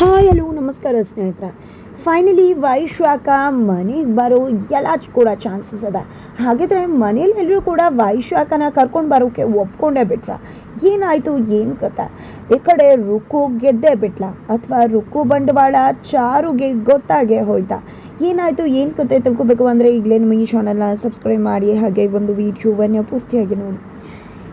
Hi, hello, ನಮಸ್ಕಾರ ಸ್ನೇಹಿತರ. Finally ವೈಶ್ವಾಕ ಮನೆಗೆ ಬರೋ ಎಲ್ಲ ಕೂಡ ಚಾನ್ಸಸ್ ಅದ. ಹಾಗಿದ್ರೆ ಮನೇಲಿ ಎಲ್ಲರೂ ಕೂಡ ವೈಶ್ವಾಕನ ಕರ್ಕೊಂಡು ಬರೋಕೆ ಒಪ್ಕೊಂಡೇ ಬಿಟ್ರ. ಏನಾಯಿತು, ಏನು ಕಥ ಈ ಕಡೆ ರುಕ್ಕು ಗೆದ್ದೇ ಬಿಟ್ಲ. ಅಥವಾ ರುಕು ಬಂಡವಾಳ ಚಾರುಗೆ ಗೊತ್ತಾಗೆ ಹೋಯ್ತಾ. ಏನಾಯಿತು, ಏನು ಕತೆ ತಿಳ್ಕೊಬೇಕು ಅಂದರೆ ಈಗಲೇ ನಮ್ಮ ಈ ಚಾನಲ್ನ ಸಬ್ಸ್ಕ್ರೈಬ್ ಮಾಡಿ. ಹಾಗೆ ಒಂದು ವಿಡಿಯೋವನ್ನು ಪೂರ್ತಿಯಾಗಿ ನೋಡಿ.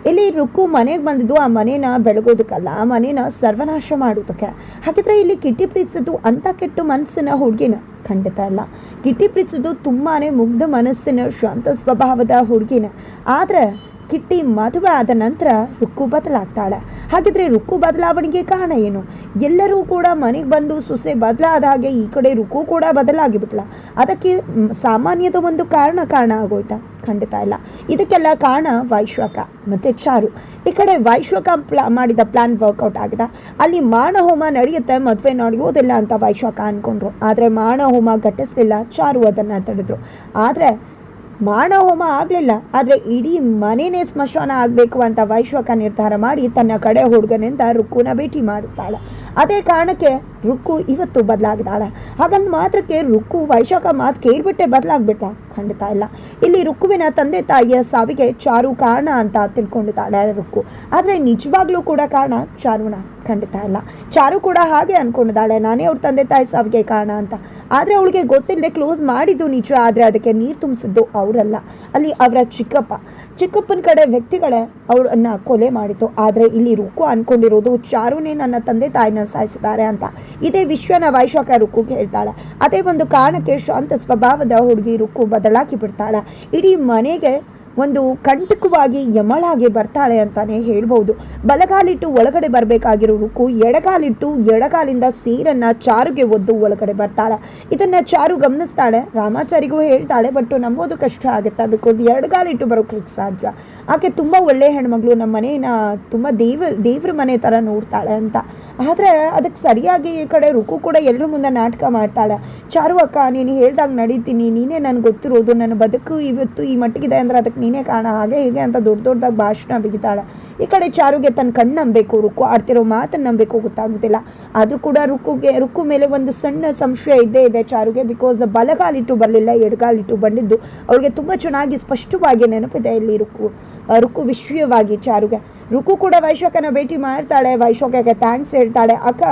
ಇಲ್ಲಿ ರುಕ್ಕು ಮನೆಗೆ ಬಂದಿದ್ದು, ಆ ಮನೇನ ಬೆಳಗೋದಕ್ಕಲ್ಲ, ಆ ಮನೇನ ಸರ್ವನಾಶ ಮಾಡೋದಕ್ಕೆ. ಹಾಗಿದ್ರೆ ಇಲ್ಲಿ ಕಿಟ್ಟಿ ಪ್ರೀತಿಸಿದ್ದು ಅಂತ ಕೆಟ್ಟ ಮನಸ್ಸಿನ ಹುಡುಗಿನ ಖಂಡಿತ ಇಲ್ಲ ಕಿಟ್ಟಿ ಪ್ರೀತಿಸಿದ್ದು ತುಂಬಾನೇ ಮುಗ್ಧ ಮನಸ್ಸಿನ ಶಾಂತ ಸ್ವಭಾವದ ಹುಡುಗಿನ. ಆದರೆ ಕಿಟ್ಟಿ ಮದುವೆ ಆದ ನಂತರ ರುಕ್ಕು ಬದಲಾಗ್ತಾಳೆ. ಹಾಗಿದ್ರೆ ರುಕ್ಕು ಬದಲಾವಣೆಗೆ ಕಾರಣ ಏನು? ಎಲ್ಲರೂ ಕೂಡ ಮನೆಗೆ ಬಂದು ಸೊಸೆ ಬದಲಾದ ಹಾಗೆ ಈ ಕಡೆ ರುಕ್ಕು ಕೂಡ ಬದಲಾಗಿ ಬಿಟ್ಲ ಅದಕ್ಕೆ ಸಾಮಾನ್ಯದ ಒಂದು ಕಾರಣ ಕಾರಣ ಆಗೋಯ್ತಾ? ಖಂಡಿತ ಇಲ್ಲ. ಇದಕ್ಕೆಲ್ಲ ಕಾರಣ ವೈಶ್ವಕ ಮತ್ತೆ ಚಾರು. ಈ ಕಡೆ ವೈಶ್ವಕ ಪ್ಲಾ, ಮಾಡಿದ ಪ್ಲಾನ್ ವರ್ಕೌಟ್ ಆಗಿದೆ. ಅಲ್ಲಿ ಮಾಣ ಹೋಮ ನಡೆಯುತ್ತೆ, ಮದುವೆ ನಡೆಯೋದಿಲ್ಲ ಅಂತ ವೈಶ್ವಕ ಅನ್ಕೊಂಡ್ರು. ಆದರೆ ಮಾಣ ಹೋಮ ಘಟಿಸ್ಲಿಲ್ಲ, ಚಾರು ಅದನ್ನು ತಡೆದ್ರು. ಆದರೆ ಮಾಣ ಹೋಮ ಆಗಲಿಲ್ಲ, ಆದರೆ ಇಡೀ ಮನೆನೇ ಸ್ಮಶಾನ ಆಗಬೇಕು ಅಂತ ವೈಶ್ವಕ ನಿರ್ಧಾರ ಮಾಡಿ ತನ್ನ ಕಡೆ ಹುಡುಗನಿಂದ ರುಕ್ಕುನ ಭೇಟಿ ಮಾಡಿಸ್ತಾಳೆ. ಅದೇ ಕಾರಣಕ್ಕೆ ರುಕ್ಕು ಇವತ್ತು ಬದಲಾಗಿದ್ದಾಳೆ ಹಾಗಂದ ಮಾತ್ರಕ್ಕೆ ರುಕ್ಕು ವೈಶಾಖ ಮಾತು ಕೇಳ್ಬಿಟ್ಟೆ ಬದಲಾಗ್ಬಿಟ್ಟ. ಖಂಡಿತ ಇಲ್ಲ. ಇಲ್ಲಿ ರುಕ್ಕುವಿನ ತಂದೆ ತಾಯಿಯ ಸಾವಿಗೆ ಚಾರು ಕಾರಣ ಅಂತ ತಿಳ್ಕೊಂಡಿದ್ದಾಳೆ ರುಕ್ಕು. ಆದರೆ ನಿಜವಾಗ್ಲೂ ಕೂಡ ಕಾರಣ ಚಾರುನ? ಖಂಡಿತ ಇಲ್ಲ. ಚಾರು ಕೂಡ ಹಾಗೆ ಅನ್ಕೊಂಡಿದ್ದಾಳೆ. ನಾನೇ ಅವ್ರ ತಂದೆ ತಾಯಿ ಸಾವಿಗೆ ಕಾರಣ ಅಂತ. ಆದರೆ ಅವಳಿಗೆ ಗೊತ್ತಿಲ್ಲದೆ ಕ್ಲೋಸ್ ಮಾಡಿದ್ದು ನಿಜ, ಆದರೆ ಅದಕ್ಕೆ ನೀರು ತುಂಬಿಸಿದ್ದು ಅವರಲ್ಲ. ಅಲ್ಲಿ ಅವರ ಚಿಕ್ಕಪ್ಪ. ಚಿಕ್ಕಪ್ಪನ ಕಡೆ ವ್ಯಕ್ತಿಗಳೇ ಅವಳನ್ನ ಕೊಲೆ ಮಾಡಿತು ಆದರೆ ಇಲ್ಲಿ ರುಕ್ಕು ಅನ್ಕೊಂಡಿರೋದು ಚಾರುನೇ ನನ್ನ ತಂದೆ ತಾಯಿನ ಸಾಯಿಸಿದ್ದಾರೆ ಅಂತ. ಇದೇ ವಿಶ್ವನ ವೈಶಾಖ ರುಕ್ಕು ಹೇಳ್ತಾಳೆ. ಅದೇ ಒಂದು ಕಾರಣಕ್ಕೆ ಶಾಂತ ಸ್ವಭಾವದ ಹುಡುಗಿ ರುಕ್ಕು ಬದಲಾಗಿ ಬಿಡ್ತಾಳೆ. ಇಡೀ ಮನೆಗೆ ಒಂದು ಕಂಟಕವಾಗಿ ಯಮಳಾಗಿ ಬರ್ತಾಳೆ ಅಂತಾನೆ ಹೇಳ್ಬೋದು ಬಲಗಾಲಿಟ್ಟು ಒಳಗಡೆ ಬರಬೇಕಾಗಿರೋ ರುಕ್ಕು ಎಡಗಾಲಿಟ್ಟು ಎಡಗಾಲಿಂದ ಸೀರನ್ನ ಚಾರುಗೆ ಒದ್ದು ಒಳಗಡೆ ಬರ್ತಾಳೆ. ಇದನ್ನ ಚಾರು ಗಮನಿಸ್ತಾಳೆ. ರಾಮಾಚಾರಿಗೂ ಹೇಳ್ತಾಳೆ ಬಟ್ ನಂಬೋದು ಕಷ್ಟ ಆಗುತ್ತೆ. ಬಿಕಾಸ್ ಎಡಗಾಲಿಟ್ಟು ಬರೋಕೆ ಸಾಧ್ಯ. ಆಕೆ ತುಂಬ ಒಳ್ಳೆ ಹೆಣ್ಮಗಳು. ನಮ್ಮ ಮನೇನ ತುಂಬ ದೇವ, ದೇವ್ರ ಮನೆ ಥರ ನೋಡ್ತಾಳೆ ಅಂತ. ಆದರೆ ಅದಕ್ಕೆ ಸರಿಯಾಗಿ ಈ ಕಡೆ ರುಕು ಕೂಡ ಎಲ್ಲರ ಮುಂದೆ ನಾಟಕ ಮಾಡ್ತಾಳೆ. ಚಾರು ಅಕ್ಕ, ನೀನು ಹೇಳ್ದಾಗ ನಡೀತೀನಿ. ನೀನೇ ನನಗೆ ಗೊತ್ತಿರೋದು. ನನ್ನ ಬದುಕು ಇವತ್ತು ಈ ಮಟ್ಟಿಗಿದೆ ಅಂದ್ರೆ ಅದಕ್ಕೆ ನೀನೇ ಕಾಣ ಹಾಗೆ ಹೀಗೆ ಅಂತ ದೊಡ್ಡ ದೊಡ್ಡದಾಗಿ ಭಾಷಣ ಬಿಗಿತಾಳೆ. ಈ ಕಡೆ ಚಾರುಗೆ ತನ್ನ ಕಣ್ಣು ನಂಬಬೇಕು, ರುಕ್ಕು ಆಡ್ತಿರೋ ಮಾತನ್ನು ನಂಬಬೇಕು ಗೊತ್ತಾಗುತ್ತಿಲ್ಲ ಆದರೂ ಕೂಡ ರುಕ್ಕುಗೆ, ರುಕ್ಕು ಮೇಲೆ ಒಂದು ಸಣ್ಣ ಸಂಶಯ ಇದ್ದೇ ಇದೆ ಚಾರುಗೆ ಬಿಕಾಸ್ ಬಲಗಾಲಿಟ್ಟು ಬರಲಿಲ್ಲ, ಎಡಗಾಲಿಟ್ಟು ಬಂದಿದ್ದು. ಅವಳಿಗೆ ತುಂಬ ಚೆನ್ನಾಗಿ ಸ್ಪಷ್ಟವಾಗಿ ನೆನಪಿದೆ ಇಲ್ಲಿ ರುಕ್ಕು ರುಕ್ಕು ವಿಷಯವಾಗಿ ಚಾರುಗೆ. ರುಕ್ಕು ಕೂಡ ವೈಶಾಖನ ಭೇಟಿ ಮಾಡ್ತಾಳೆ ವೈಶಾಖಕ್ಕೆ ಥ್ಯಾಂಕ್ಸ್ ಹೇಳ್ತಾಳೆ, ಅಕ್ಕ,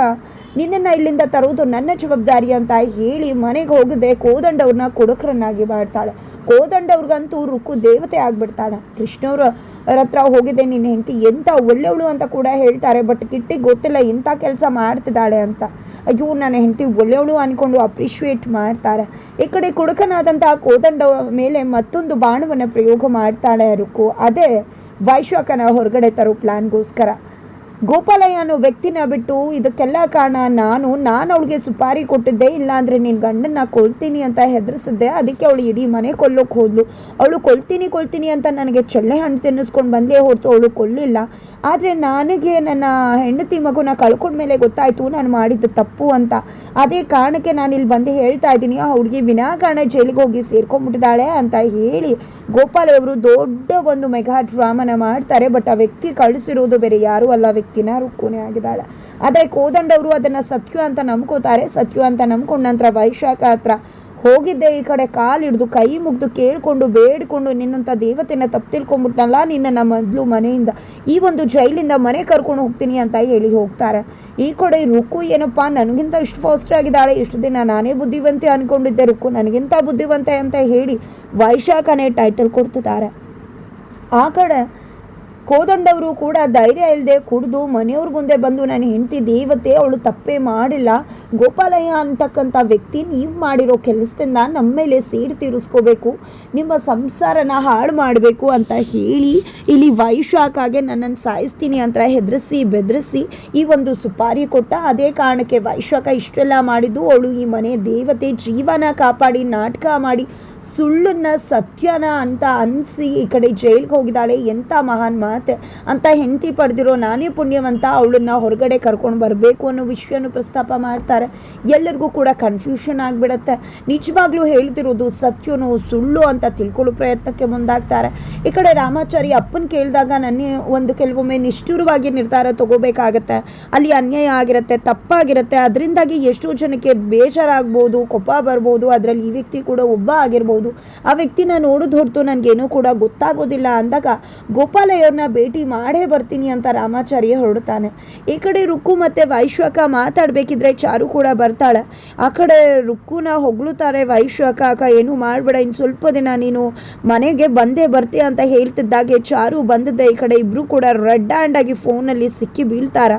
ನಿನ್ನನ್ನು ಇಲ್ಲಿಂದ ತರುವುದು ನನ್ನ ಜವಾಬ್ದಾರಿ ಅಂತ ಹೇಳಿ ಮನೆಗೆ ಹೋಗದೆ ಕೋದಂಡವ್ರನ್ನ ಕುಡುಕರನ್ನಾಗಿ ಮಾಡ್ತಾಳೆ. ಕೋದಂಡವ್ರಿಗಂತೂ ರುಕು ದೇವತೆ ಆಗ್ಬಿಡ್ತಾಳೆ. ಕೃಷ್ಣವ್ರ ಅವ್ರ ಹತ್ರ ಹೋಗಿದೆ ನಿನ್ನ ಹೆಂಡತಿ ಎಂಥ ಒಳ್ಳೆವಳು ಅಂತ ಕೂಡ ಹೇಳ್ತಾರೆ ಬಟ್ ಕಿಟ್ಟಿಗೆ ಗೊತ್ತಿಲ್ಲ ಇಂಥ ಕೆಲಸ ಮಾಡ್ತಿದ್ದಾಳೆ ಅಂತ. ಅಯ್ಯೋ, ನನ್ನ ಹೆಂಡತಿ ಒಳ್ಳೆಯವಳು ಅನ್ಕೊಂಡು ಅಪ್ರಿಷಿಯೇಟ್ ಮಾಡ್ತಾರೆ. ಈ ಕಡೆ ಕುಡುಕನಾದಂಥ ಕೋದಂಡ ಮೇಲೆ ಮತ್ತೊಂದು ಬಾಣವನ್ನು ಪ್ರಯೋಗ ಮಾಡ್ತಾಳೆ ರುಕು ಅದೇ ವೈಶಾಖನ ಹೊರಗಡೆ ತರೋ ಪ್ಲಾನ್ಗೋಸ್ಕರ ಗೋಪಾಲಯ್ಯ ಅನ್ನೋ ವ್ಯಕ್ತಿನ ಬಿಟ್ಟು ಇದಕ್ಕೆಲ್ಲ ಕಾರಣ ನಾನು ನಾನು ಅವಳಿಗೆ ಸುಪಾರಿ ಕೊಟ್ಟಿದ್ದೆ ಇಲ್ಲಾಂದರೆ ನಿನ್ನ ಗಂಡನ್ನ ಕೊಲ್ತೀನಿ ಅಂತ ಹೆದರಿಸಿದ್ದೆ. ಅದಕ್ಕೆ ಅವಳು ಇಡೀ ಮನೆ ಕೊಲ್ಲೋಕೆ ಹೋದ್ಲು. ಅವಳು ಕೊಲ್ತೀನಿ ಕೊಲ್ತೀನಿ ಅಂತ ನನಗೆ ಚಳ್ಳೆ ಹಣ್ಣು ತಿನ್ನಿಸ್ಕೊಂಡು ಬಂದೇ ಹೊರತು ಅವಳು ಕೊಲ್ಲಿಲ್ಲ. ಆದರೆ ನನಗೆ ನನ್ನ ಹೆಂಡತಿ ಮಗುನ ಕಳ್ಕೊಂಡ್ಮೇಲೆ ಗೊತ್ತಾಯಿತು ನಾನು ಮಾಡಿದ್ದು ತಪ್ಪು ಅಂತ. ಅದೇ ಕಾರಣಕ್ಕೆ ನಾನು ಇಲ್ಲಿ ಬಂದು ಹೇಳ್ತಾ ಇದ್ದೀನಿ, ಆ ಹುಡುಗಿ ವಿನಾಕಾರಣ ಜೈಲಿಗೆ ಹೋಗಿ ಸೇರ್ಕೊಂಡ್ಬಿಟ್ಟಿದ್ದಾಳೆ ಅಂತ ಹೇಳಿ ಗೋಪಾಲಯ್ಯವರು ದೊಡ್ಡ ಒಂದು ಮೆಗಾ ಡ್ರಾಮನ ಮಾಡ್ತಾರೆ. ಬಟ್ ಆ ವ್ಯಕ್ತಿ ಕಳಿಸಿರೋದು ಬೇರೆ ಯಾರೂ ಅಲ್ಲ. ವ್ಯಕ್ತಿನ ರುಕ್ಕುನೇ ಆಗಿದ್ದಾಳೆ. ಆದರೆ ಕೋದಂಡವರು ಅದನ್ನು ಸತ್ಯ ಅಂತ ನಂಬ್ಕೋತಾರೆ. ಸತ್ಯು ಅಂತ ನಂಬ್ಕೊಂಡ ನಂತರ ವೈಶಾಖ ಹತ್ರ ಹೋಗಿದ್ದೆ. ಈ ಕಡೆ ಕಾಲು ಹಿಡಿದು ಕೈ ಮುಗ್ದು ಕೇಳಿಕೊಂಡು ಬೇಡ್ಕೊಂಡು ನಿನ್ನಂಥ ದೇವತೆನ ತಪ್ಪು ತಿಳ್ಕೊಂಡ್ಬಿಟ್ನಲ್ಲ ನಿನ್ನ ಮೊದಲು ಮನೆಯಿಂದ. ಈ ಒಂದು ಜೈಲಿಂದ ಮನೆ ಕರ್ಕೊಂಡು ಹೋಗ್ತೀನಿ ಅಂತ ಹೇಳಿ ಹೋಗ್ತಾರೆ. ಈ ಕಡೆ ರುಕ್ಕು ಏನಪ್ಪ, ನನಗಿಂತ ಇಷ್ಟು ಫಾಸ್ಟ್ ಆಗಿದ್ದಾಳೆ. ಇಷ್ಟು ದಿನ ನಾನೇ ಬುದ್ಧಿವಂತೆ ಅನ್ಕೊಂಡಿದ್ದೆ. ರುಕ್ಕು ನನಗಿಂತ ಬುದ್ಧಿವಂತೆ ಅಂತ ಹೇಳಿ ವೈಶಾಖನೇ ಟೈಟಲ್ ಕೊಡ್ತಿದ್ದಾರೆ. ಆ ಕಡೆ ಕೋದಂಡವರು ಕೂಡ ಧೈರ್ಯ ಇಲ್ಲದೆ ಕುಡಿದು ಮನೆಯವ್ರ ಮುಂದೆ ಬಂದು ನಾನು ಹೆಂಡ್ತಿದ್ದೆ ದೇವತೆ, ಅವಳು ತಪ್ಪೇ ಮಾಡಿಲ್ಲ. ಗೋಪಾಲಯ್ಯ ಅಂತಕ್ಕಂಥ ವ್ಯಕ್ತಿ ನೀವು ಮಾಡಿರೋ ಕೆಲಸದಿಂದ ನಮ್ಮ ಮೇಲೆ ಸೇಡು ತೀರಿಸ್ಕೋಬೇಕು, ನಿಮ್ಮ ಸಂಸಾರನ ಹಾಳು ಮಾಡಬೇಕು ಅಂತ ಹೇಳಿ ಇಲ್ಲಿ ವೈಶಾಖಾಗೆ ನನ್ನನ್ನು ಸಾಯಿಸ್ತೀನಿ ಅಂತ ಹೆದರಿಸಿ, ಬೆದರಿಸಿ ಈ ಒಂದು ಸುಪಾರಿ ಕೊಟ್ಟ. ಅದೇ ಕಾರಣಕ್ಕೆ ವೈಶಾಖ ಇಷ್ಟೆಲ್ಲ ಮಾಡಿದ್ದು, ಅವಳು ಈ ಮನೆ ದೇವತೆ ಜೀವನ ಕಾಪಾಡಿ, ನಾಟಕ ಮಾಡಿ, ಸುಳ್ಳನ್ನ ಸತ್ಯನ ಅಂತ ಅನಿಸಿ ಈ ಕಡೆ ಜೈಲ್ಗೆ ಹೋಗಿದ್ದಾಳೆ. ಎಂಥ ಮಹಾನ್ ಮಾತೆ. ಅಂತ ಹೆಂಡತಿ ಪಡೆದಿರೋ ನಾನೇ ಪುಣ್ಯವಂತ ಅವಳನ್ನ ಹೊರಗಡೆ ಕರ್ಕೊಂಡು ಬರಬೇಕು ಅನ್ನೋ ವಿಷಯನೂ ಪ್ರಸ್ತಾಪ ಮಾಡ್ತಾರೆ. ಎಲ್ಲರಿಗೂ ಕೂಡ ಕನ್ಫ್ಯೂಷನ್ ಆಗಿಬಿಡತ್ತೆ. ನಿಜವಾಗ್ಲೂ ಹೇಳ್ತಿರೋದು ಸತ್ಯನೋ ಸುಳ್ಳು ಅಂತ ತಿಳ್ಕೊಳ್ಳೋ ಪ್ರಯತ್ನಕ್ಕೆ ಮುಂದಾಗ್ತಾರೆ. ಈ ಕಡೆ ರಾಮಾಚಾರಿ ಅಪ್ಪನ ಕೇಳಿದಾಗ ನನ್ನ ಒಂದು ಕೆಲವೊಮ್ಮೆ ನಿಷ್ಠುರವಾಗಿ ನಿರ್ಧಾರ ತಗೋಬೇಕಾಗತ್ತೆ. ಅಲ್ಲಿ ಅನ್ಯಾಯ ಆಗಿರುತ್ತೆ, ತಪ್ಪಾಗಿರುತ್ತೆ. ಅದರಿಂದಾಗಿ ಎಷ್ಟೋ ಜನಕ್ಕೆ ಬೇಜಾರಾಗ್ಬೋದು, ಕೋಪ ಬರ್ಬೋದು. ಅದರಲ್ಲಿ ಈ ವ್ಯಕ್ತಿ ಕೂಡ ಒಬ್ಬ ಆಗಿರ್ಬೋದು. ಆ ವ್ಯಕ್ತಿನ ನೋಡೋದು ಹೊರತು ನನಗೇನೂ ಕೂಡ ಗೊತ್ತಾಗೋದಿಲ್ಲ ಅಂದಾಗ ಗೋಪಾಲಯ್ಯವ್ರನ್ನ ಭೇಟಿ ಮಾಡೇ ಬರ್ತೀನಿ ಅಂತ ರಾಮಾಚಾರ್ಯ ಹೊರಡ್ತಾನೆ ಈ ಕಡೆ ರುಕ್ಕು ಮತ್ತು ವೈಶ್ವಕ ಮಾತಾಡಬೇಕಿದ್ರೆ ಚಾರು ಕೂಡ ಬರ್ತಾಳೆ. ಆ ಕಡೆ ರುಕ್ಕುನ ಹೊಗಳುತ್ತಾರೆ ವೈಶ್ವಕ, ಅಕ್ಕ, ಏನು ಮಾಡಬೇಡ, ಇನ್ನು ಸ್ವಲ್ಪ ದಿನ ನೀನು ಮನೆಗೆ ಬಂದೇ ಬರ್ತೀಯ ಅಂತ ಹೇಳ್ತಿದ್ದಾಗೆ ಚಾರು ಬಂದಿದ್ದೆ ಈ ಕಡೆ ಇಬ್ಬರು ಕೂಡ ರೆಡ್ ಹ್ಯಾಂಡ್ ಆಗಿ ಫೋನಲ್ಲಿ ಸಿಕ್ಕಿ ಬೀಳ್ತಾರ.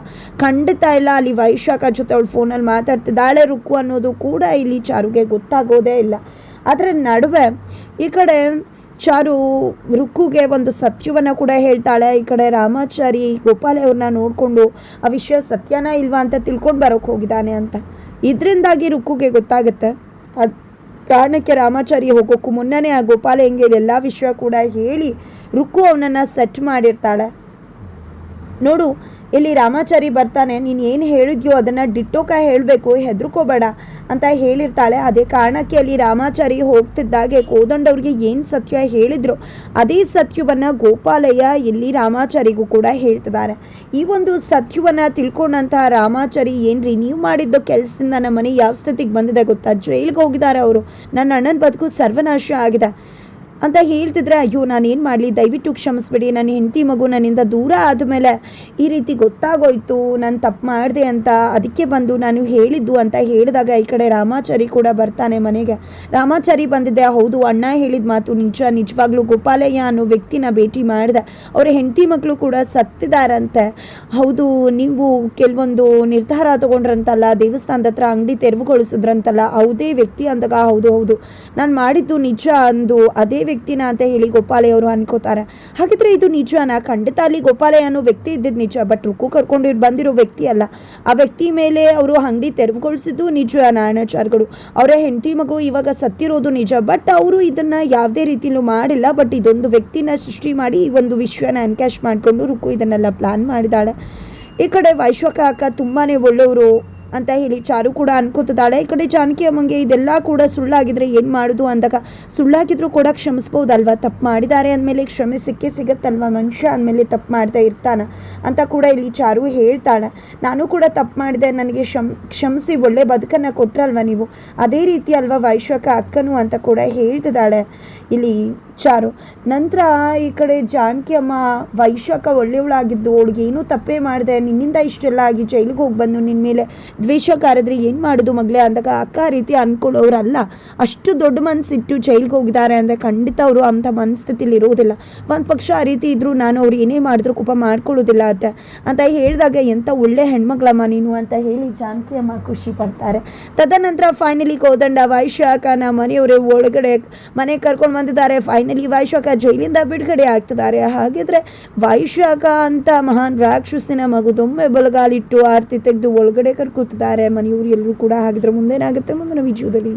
ಖಂಡಿತ ಇಲ್ಲ, ಅಲ್ಲಿ ವೈಶಾಖ ಜೊತೆ ಅವಳು ಫೋನಲ್ಲಿ ಮಾತಾಡ್ತಿದ್ದಾಳೆ. ರುಕ್ಕು ಅನ್ನೋದು ಕೂಡ ಇಲ್ಲಿ ಚಾರುಗೆ ಗೊತ್ತಾಗೋದೇ ಇಲ್ಲ. ಅದರ ನಡುವೆ ಈ ಕಡೆ ಚಾರು ರುಕ್ಕುಗೆ ಒಂದು ಸತ್ಯವನ್ನು ಕೂಡ ಹೇಳ್ತಾಳೆ. ಈ ಕಡೆ ರಾಮಾಚಾರಿ ಗೋಪಾಲ ಅವ್ರನ್ನ ನೋಡಿಕೊಂಡು, ಆ ವಿಷಯ ಸತ್ಯನ ಇಲ್ವಾ ಅಂತ ತಿಳ್ಕೊಂಡು ಬರೋಕೆ ಹೋಗಿದ್ದಾನೆ ಅಂತ. ಇದರಿಂದಾಗಿ ರುಕ್ಕುಗೆ ಗೊತ್ತಾಗುತ್ತೆ. ಅದು ಕಾರಣಕ್ಕೆ ರಾಮಾಚಾರಿ ಹೋಗೋಕ್ಕೂ ಮುನ್ನನೇ ಆ ಗೋಪಾಲ ಹೆಂಗೆ ಎಲ್ಲ ವಿಷಯ ಕೂಡ ಹೇಳಿ ರುಕ್ಕು ಅವನನ್ನು ಸೆಟ್ ಮಾಡಿರ್ತಾಳೆ. ನೋಡು ಇಲ್ಲಿ ರಾಮಾಚಾರಿ ಬರ್ತಾನೆ, ನೀನು ಏನು ಹೇಳಿದ್ಯೋ ಅದನ್ನು ಡಿಟ್ಟೋಕ ಹೇಳಬೇಕು, ಹೆದರ್ಕೋಬೇಡ ಅಂತ ಹೇಳಿರ್ತಾಳೆ. ಅದೇ ಕಾರಣಕ್ಕೆ ಅಲ್ಲಿ ರಾಮಾಚಾರಿ ಹೋಗ್ತಿದ್ದಾಗೆ ಕೋದಂಡವ್ರಿಗೆ ಏನು ಸತ್ಯ ಹೇಳಿದ್ರು, ಅದೇ ಸತ್ಯವನ್ನು ಗೋಪಾಲಯ್ಯ ಇಲ್ಲಿ ರಾಮಾಚಾರಿಗೂ ಕೂಡ ಹೇಳ್ತಿದ್ದಾರೆ. ಈ ಒಂದು ಸತ್ಯವನ್ನು ತಿಳ್ಕೊಂಡಂತಹ ರಾಮಾಚಾರಿ, ಏನ್ರಿ ನೀವು ಮಾಡಿದ್ದು ಕೆಲಸದಿಂದ ನಮ್ಮ ಮನೆ ಯಾವ ಸ್ಥಿತಿಗೆ ಬಂದಿದೆ ಗೊತ್ತಾ? ಜೈಲ್ಗೆ ಹೋಗಿದ್ದಾರೆ ಅವರು. ನನ್ನ ಅಣ್ಣನ ಬದುಕು ಸರ್ವನಾಶ ಆಗಿದೆ. ಅಂತ ಹೇಳ್ತಿದ್ರೆ, ಅಯ್ಯೋ ನಾನು ಏನು ಮಾಡಲಿ? ದಯವಿಟ್ಟು ಕ್ಷಮಿಸ್ಬಿಡಿ. ನನ್ನ ಹೆಂಡತಿ ಮಗು ನನ್ನಿಂದ ದೂರ ಆದಮೇಲೆ ಈ ರೀತಿ ಗೊತ್ತಾಗೋಯ್ತು. ನಾನು ತಪ್ಪು ಮಾಡಿದೆ ಅಂತ ಅದಕ್ಕೆ ಬಂದು ನಾನು ಹೇಳಿದ್ದು ಅಂತ ಹೇಳಿದಾಗ ಈ ಕಡೆ ರಾಮಾಚಾರಿ ಕೂಡ ಬರ್ತಾನೆ ಮನೆಗೆ. ರಾಮಾಚಾರಿ ಬಂದಿದ್ದೆ. ಹೌದು, ಅಣ್ಣ ಹೇಳಿದ ಮಾತು ನಿಜ, ನಿಜವಾಗ್ಲೂ ಗೋಪಾಲಯ್ಯ ಅನ್ನೋ ವ್ಯಕ್ತಿನ ಭೇಟಿ ಮಾಡಿದೆ. ಅವರ ಹೆಂಡತಿ ಮಕ್ಕಳು ಕೂಡ ಸತ್ತಿದಾರಂತೆ. ಹೌದು, ನೀವು ಕೆಲವೊಂದು ನಿರ್ಧಾರ ತಗೊಂಡ್ರಂತಲ್ಲ, ದೇವಸ್ಥಾನದ ಹತ್ರ ಅಂಗಡಿ ತೆರವುಗೊಳಿಸಿದ್ರಂತಲ್ಲ ಹೌದೇ ವ್ಯಕ್ತಿ ಅಂದಾಗ ಹೌದು ಹೌದು. ನಾನು ಮಾಡಿದ್ದು ನಿಜ ಅಂದು ಅದೇ ವ್ಯಕ್ತಿನ ಅಂತ ಹೇಳಿ ಗೋಪಾಲಯ್ಯ ಅವರು ಅನ್ಕೋತಾರೆ. ಹಾಗಿದ್ರೆ ಇದು ನಿಜಾನ? ಖಂಡಿತ ಅಲ್ಲಿ ಗೋಪಾಲಯ್ಯ ಅನ್ನೋ ವ್ಯಕ್ತಿ ಇದ್ದಿದ್ದು ನಿಜ ಬಟ್ ರುಕು ಕರ್ಕೊಂಡು ಬಂದಿರೋ ವ್ಯಕ್ತಿ ಅಲ್ಲ. ಆ ವ್ಯಕ್ತಿ ಮೇಲೆ ಅವರು ಅಂಗಡಿ ತೆರವುಗೊಳಿಸಿದ್ದು ನಿಜ ನಾರಾಯಣಾಚಾರ್ಯಗಳು ಅವರ ಹೆಂಡತಿ ಮಗು ಇವಾಗ ಸತ್ತಿರೋದು ನಿಜ ಬಟ್ ಅವರು ಇದನ್ನ ಯಾವುದೇ ರೀತಿಲೂ ಮಾಡಿಲ್ಲ ಬಟ್ ಇದೊಂದು ವ್ಯಕ್ತಿನ ಸೃಷ್ಟಿ ಮಾಡಿ ಈ ಒಂದು ವಿಷಯನ ಎನ್ಕ್ಯಾಶ್ ಮಾಡಿಕೊಂಡು ರುಕು ಇದನ್ನೆಲ್ಲ ಪ್ಲಾನ್ ಮಾಡಿದಾಳೆ. ಈ ಕಡೆ ವೈಶ್ವಕ ಅಕ್ಕ ತುಂಬಾನೇ ಒಳ್ಳೆಯವರು ಅಂತ ಹೇಳಿ ಚಾರು ಕೂಡ ಅನ್ಕೋತಿದ್ದಾಳೆ. ಈ ಕಡೆ ಜಾನಕಿ ಅಮ್ಮಂಗೆ ಇದೆಲ್ಲ ಕೂಡ ಸುಳ್ಳಾಗಿದ್ರೆ ಏನು ಮಾಡೋದು ಅಂದಾಗ, ಸುಳ್ಳಾಗಿದ್ರು ಕೂಡ ಕ್ಷಮಿಸ್ಬೋದಲ್ವಾ? ತಪ್ಪು ಮಾಡಿದ್ದಾರೆ ಅಂದಮೇಲೆ ಕ್ಷಮೆ ಸಿಕ್ಕೇ ಸಿಗತ್ತಲ್ವಾ? ಮನುಷ್ಯ ಅಂದಮೇಲೆ ತಪ್ಪು ಮಾಡ್ತಾ ಇರ್ತಾನೆ ಅಂತ ಕೂಡ ಇಲ್ಲಿ ಚಾರು ಹೇಳ್ತಾಳೆ. ನಾನು ಕೂಡ ತಪ್ಪು ಮಾಡಿದೆ, ನನಗೆ ಶಮ್ ಕ್ಷಮಿಸಿ, ಒಳ್ಳೆ ಬದುಕನ್ನು ಕೊಟ್ರಲ್ವ ನೀವು? ಅದೇ ರೀತಿ ಅಲ್ವಾ ವೈಶ್ವಕ ಅಕ್ಕನು ಅಂತ ಕೂಡ ಹೇಳ್ತಿದ್ದಾಳೆ. ಇಲ್ಲಿ ಚಾರು ನಂತರ ಈ ಕಡೆ ಜಾನಕಿ ಅಮ್ಮ ವೈಶಾಖ ಒಳ್ಳೆಯವಳಾಗಿದ್ದು, ಅವಳಿಗೆ ಏನೂ ತಪ್ಪೇ ಮಾಡಿದೆ, ನಿನ್ನಿಂದ ಇಷ್ಟೆಲ್ಲ ಆಗಿ ಜೈಲಿಗೆ ಹೋಗಿ ಬಂದು ನಿನ್ನ ಮೇಲೆ ದ್ವೇಷ ಕಾರಿದ್ರೆ ಏನು ಮಾಡೋದು ಮಗಳೇ ಅಂದಾಗ, ಅಕ್ಕ ರೀತಿ ಅಂದ್ಕೊಳ್ಳೋರಲ್ಲ ಅಷ್ಟು ದೊಡ್ಡ ಮನಸ್ಸಿಟ್ಟು ಜೈಲಿಗೆ ಹೋಗಿದ್ದಾರೆ ಅಂದರೆ ಖಂಡಿತ ಅವರು ಅಂಥ ಮನಸ್ಥಿತಿಲಿ ಇರೋದಿಲ್ಲ ಒಂದು ಪಕ್ಷ ಆ ರೀತಿ ಇದ್ದರೂ ನಾನು ಅವ್ರು ಏನೇ ಮಾಡಿದ್ರು ಕೋಪ ಮಾಡ್ಕೊಳ್ಳೋದಿಲ್ಲ ಅಂತ. ಅಂತ ಹೇಳಿದಾಗ ಎಂಥ ಒಳ್ಳೆ ಹೆಣ್ಮಕ್ಳಮ್ಮ ನೀನು ಅಂತ ಹೇಳಿ ಜಾನಕಿ ಅಮ್ಮ ಖುಷಿ ಪಡ್ತಾರೆ. ತದನಂತರ ಫೈನಲಿ ಕೋದಂಡ ವೈಶಾಖನ ಮನೆಯವರೇ ಒಳಗಡೆ ಮನೆ ಕರ್ಕೊಂಡು ಬಂದಿದ್ದಾರೆ. ಫೈನಲಿ ವಾಯುಶಾಖ ಜೈಲಿಂದ ಬಿಡುಗಡೆ ಆಗ್ತಿದ್ದಾರೆ. ಹಾಗಿದ್ರೆ ವಾಯುಶಾಖ ಅಂತ ಮಹಾನ್ ರಾಕ್ಷಸಿನ ಮಗು ದೊಮ್ಮೆ ಬಲಗಾಲಿಟ್ಟು ಆರತಿ ತೆಗೆದು ಒಳಗಡೆ ಕರ್ಕೂತಿದ್ದಾರೆ. ಮನೆಯವರು ಎಲ್ಲರೂ ಕೂಡ ಹಾಗಿದ್ರೆ ಮುಂದೇನಾಗುತ್ತೆ? ಮುಂದಿನ ವಿಜಯದಲ್ಲಿ